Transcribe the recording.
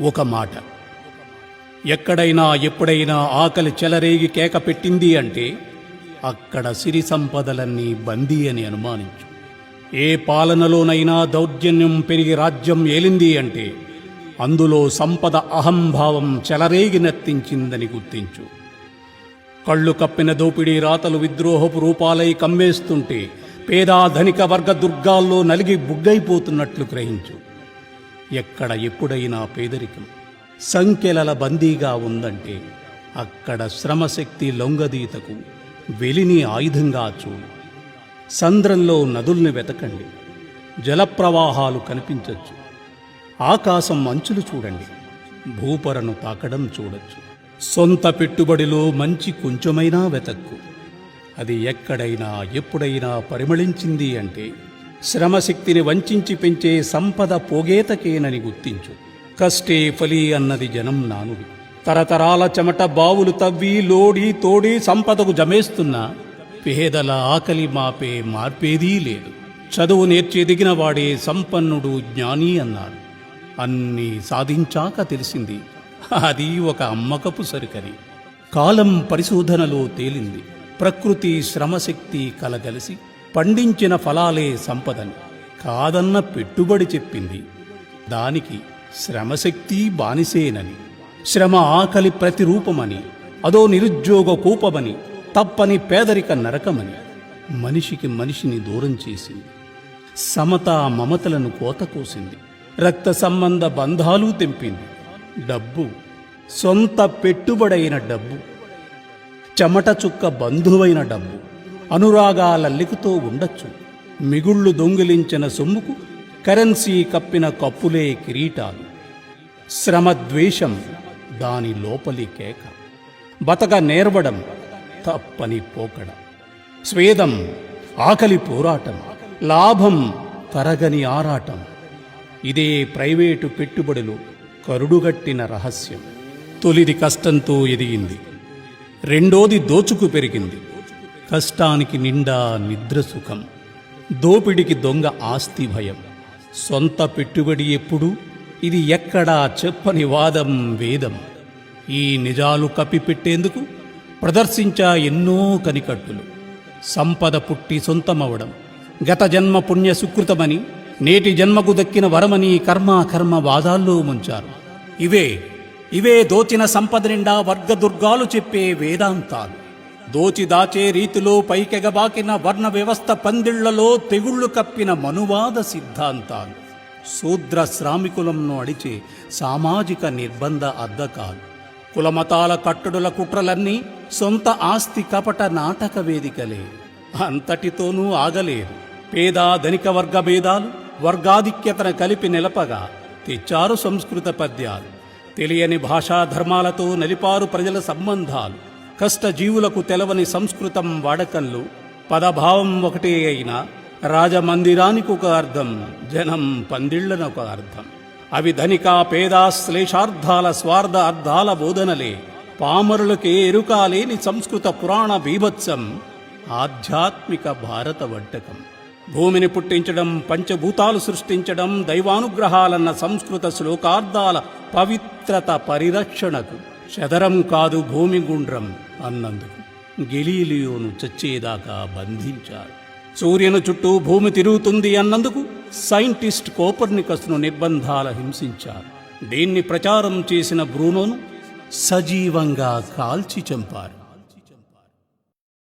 ఒక మాట. ఎక్కడైనా ఎప్పుడైనా ఆకలి చెలరేగి కేక పెట్టింది అంటే అక్కడ సిరి సంపదలన్నీ బందీ అని అనుమానించు. ఏ పాలనలోనైనా దౌర్జన్యం పెరిగి రాజ్యం ఏలింది అంటే అందులో సంపద అహంభావం చెలరేగి నర్తించిందని గుర్తించు. కళ్ళు కప్పిన దోపిడీ రాతలు విద్రోహపు రూపాలై కమ్మేస్తుంటే పేదా ధనిక వర్గ దుర్గాల్లో నలిగి బుగ్గైపోతున్నట్లు గ్రహించు. ఎక్కడ ఎప్పుడైనా పేదరికం. సంఖ్యలల బందీగా ఉందంటే అక్కడ శ్రమశక్తి లొంగదీతకు వెలిని ఆయుధంగా చూడు. సంద్రంలో నదుల్ని వెతకండి. జలప్రవాహాలు కనిపించవచ్చు ఆకాశం మంచులు చూడండి. భూపరను తాకడం చూడొచ్చు. సొంత పెట్టుబడిలో మంచి కొంచెమైనా వెతక్కు. అది ఎక్కడైనా ఎప్పుడైనా పరిమళించింది అంటే శ్రమశక్తిని వంచించి పెంచే సంపద పోగేతకేనని గుర్తించు. కష్టే ఫలి అన్నది జనం నానుడి తరతరాల చెమట బావులు తవ్వి లోడి తోడి సంపదకు జమేస్తున్న పేదల ఆకలి మాపే మార్పేదీ లేదు. చదువు నేర్చి ఎదిగిన వాడే సంపన్నుడు జ్ఞాని అన్నారు. అన్నీ సాధించాక తెలిసింది అది ఒక అమ్మకపు సరికని. కాలం పరిశోధనలో తేలింది ప్రకృతి శ్రమశక్తి కలగలిసి పండించిన ఫలాలే సంపదని కాదన్న పెట్టుబడి చెప్పింది. దానికి శ్రమశక్తి బానిసేనని శ్రమ ఆకలి ప్రతిరూపమని అదో నిరుద్యోగ కూపమని తప్పని పేదరిక నరకమని మనిషికి మనిషిని దూరం చేసింది. సమత మమతలను కోతకోసింది రక్త సంబంధ బంధాలు తెంపింది. డబ్బు సొంత పెట్టుబడైన డబ్బు చెమట చుక్క బంధువైన డబ్బు. అనురాగాలల్లికతో ఉండొచ్చు. మిగుళ్ళు దొంగిలించిన సొమ్ముకు కరెన్సీ కప్పిన కప్పులే కిరీటాలు. శ్రమద్వేషం దాని లోపలి కేక. బతక నేర్వడం తప్పని పోకడ. స్వేదం ఆకలి పోరాటం. లాభం తరగని ఆరాటం. ఇదే ప్రైవేటు పెట్టుబడులు కరుడుగట్టిన రహస్యం. తొలిది కష్టంతో ఎదిగింది. రెండోది దోచుకు పెరిగింది. కష్టానికి నిండా నిద్ర సుఖం. దోపిడికి దొంగ ఆస్తి భయం. సొంత పెట్టుబడి ఎప్పుడు? ఇది ఎక్కడా చెప్పని వాదం వేదం. ఈ నిజాలు కప్పిపెట్టేందుకు ప్రదర్శించా ఎన్నో కనికట్టులు. సంపద పుట్టి సొంతమవడం గత జన్మ పుణ్య సుకృతమని నేటి జన్మకు దక్కిన వరమని కర్మ కర్మ వాదాల్లో ముంచారు. ఇవే ఇవే దోచిన సంపద నిండా వర్గదుర్గాలు చెప్పే వేదాంతాలు. దోచి దాచే రీతిలో పైకెగబాకిన వర్ణ వ్యవస్థ పందిళ్ళలో తెగుళ్ళు కప్పిన మనువాద సిద్ధాంతాలు. శూద్ర శ్రామికులంను అడిచే సామాజిక నిర్బంధ అద్దకాలు కులమతాల కట్టడుల కుట్రలన్నీ సొంత ఆస్తి కపట నాటక వేదికలే. అంతటితోనూ ఆగలేదు పేద ధనిక వర్గ భేదాలు వర్గాధిక్యతను కలిపి నిలపగా తెచ్చారు సంస్కృత పద్యాలు. తెలియని భాషా ధర్మాలతో నలిపారు ప్రజల సంబంధాలు. కష్టజీవులకు తెలవని సంస్కృతం వాడకంలో పదభావం ఒకటే అయినా రాజమందిరానికి ఒక అర్థం జనం పందిళ్ళను ఒక అర్థం. అవి ధనిక పేద శ్లేషార్థాల స్వార్థ అర్థాల బోధనలే పామరులకే ఎరుకాలేని సంస్కృత పురాణ బీభత్సం ఆధ్యాత్మిక భారత వంటకం భూమిని పుట్టించడం పంచభూతాలు సృష్టించడం దైవానుగ్రహాలన్న సంస్కృత శ్లోకార్థాల పవిత్రత పరిరక్షణకు శదరం కాదు భూమి గుండ్రం అన్నందుకు. గెలీలియోను చచ్చేదాకా బంధించారు. సూర్యుని చుట్టూ భూమి తిరుగుతుంది అన్నందుకు సైంటిస్ట్ కోపర్నికస్ను నిర్బంధాల హింసించారు. దీన్ని ప్రచారం చేసిన బ్రూనోను సజీవంగా కాల్చి చంపారు.